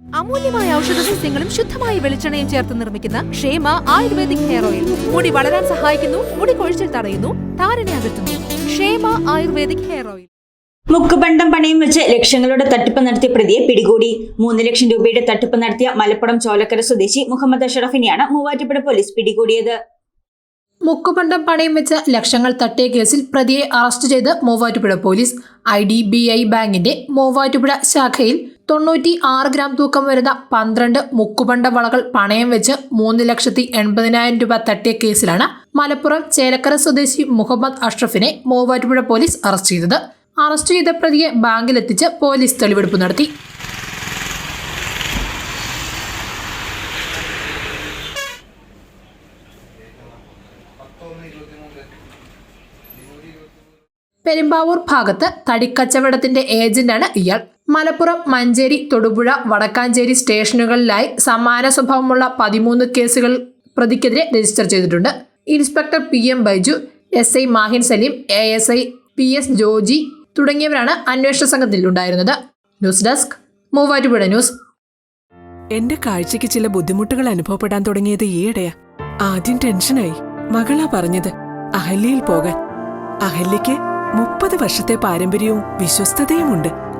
അമൂല്യമായ ഔഷധ സസ്യങ്ങളും ശുദ്ധമായ വെളിച്ചെണ്ണയും ചേർത്ത് നിർമ്മിക്കുന്ന ക്ഷേമ ആയുർവേദിക് ഹെയർ ഓയിൽ. മുടി വളരാൻ സഹായിക്കുന്നു മുടി കൊഴിച്ചിൽ തടയുന്നു താരനെ അകറ്റുന്നു. ക്ഷേമ ആയുർവേദിക് ഹെയർ ഓയിൽ. മുക്കുപണ്ടം പണയം വെച്ച് ലക്ഷങ്ങളുടെ തട്ടിപ്പ് നടത്തിയ പ്രതിയെ പിടികൂടി. മൂന്ന് ലക്ഷം രൂപയുടെ തട്ടിപ്പ് നടത്തിയ മലപ്പുറം ചോലക്കര സ്വദേശി മുഹമ്മദ് അഷറഫിനെയാണ് മൂവാറ്റുപുഴ പോലീസ് പിടികൂടിയത്. മുക്കുപണ്ടം പണയം വെച്ച് ലക്ഷങ്ങൾ തട്ടിയ കേസിൽ പ്രതിയെ അറസ്റ്റ് ചെയ്ത് Muvattupuzha police I D B I ബാങ്കിന്റെ മൂവാറ്റുപുഴ ശാഖയിൽ തൊണ്ണൂറ്റി ആറ് ഗ്രാം തൂക്കം വരുന്ന പന്ത്രണ്ട് മുക്കുപണ്ട വളകൾ പണയം വെച്ച് മൂന്ന് ലക്ഷത്തി എൺപതിനായിരം രൂപ തട്ടിയ കേസിലാണ് മലപ്പുറം ചേലക്കര സ്വദേശി മുഹമ്മദ് അഷ്റഫിനെ മൂവാറ്റുപുഴ പോലീസ് അറസ്റ്റ് ചെയ്തത്. അറസ്റ്റ് ചെയ്ത പ്രതിയെ ബാങ്കിലെത്തിച്ച് പോലീസ് തെളിവെടുപ്പ് നടത്തി. പെരുമ്പാവൂർ ഭാഗത്ത് തടിക്കച്ചവടത്തിന്റെ ഏജന്റാണ് ഇയാൾ. മലപ്പുറം മഞ്ചേരി തൊടുപുഴ വടക്കാഞ്ചേരി സ്റ്റേഷനുകളിലായി സമാന സ്വഭാവമുള്ള പതിമൂന്ന് കേസുകൾ പ്രതിക്കെതിരെ രജിസ്റ്റർ ചെയ്തിട്ടുണ്ട്. Inspector P M Baiju S I Mahin Salim A S I P S Joji തുടങ്ങിയവരാണ് അന്വേഷണ സംഘത്തിൽ ഉണ്ടായിരുന്നത്. News desk Muvattupuzha news. എന്റെ കാഴ്ചയ്ക്ക് ചില ബുദ്ധിമുട്ടുകൾ അനുഭവപ്പെടാൻ തുടങ്ങിയത് ഈയിടെയാ. ആദ്യം ടെൻഷനായി. മകളാ പറഞ്ഞത് അഹല്യയിൽ പോകാൻ. അഹല്യയ്ക്ക് മുപ്പത് വർഷത്തെ പാരമ്പര്യവും വിശ്വസ്തതയുമുണ്ട്.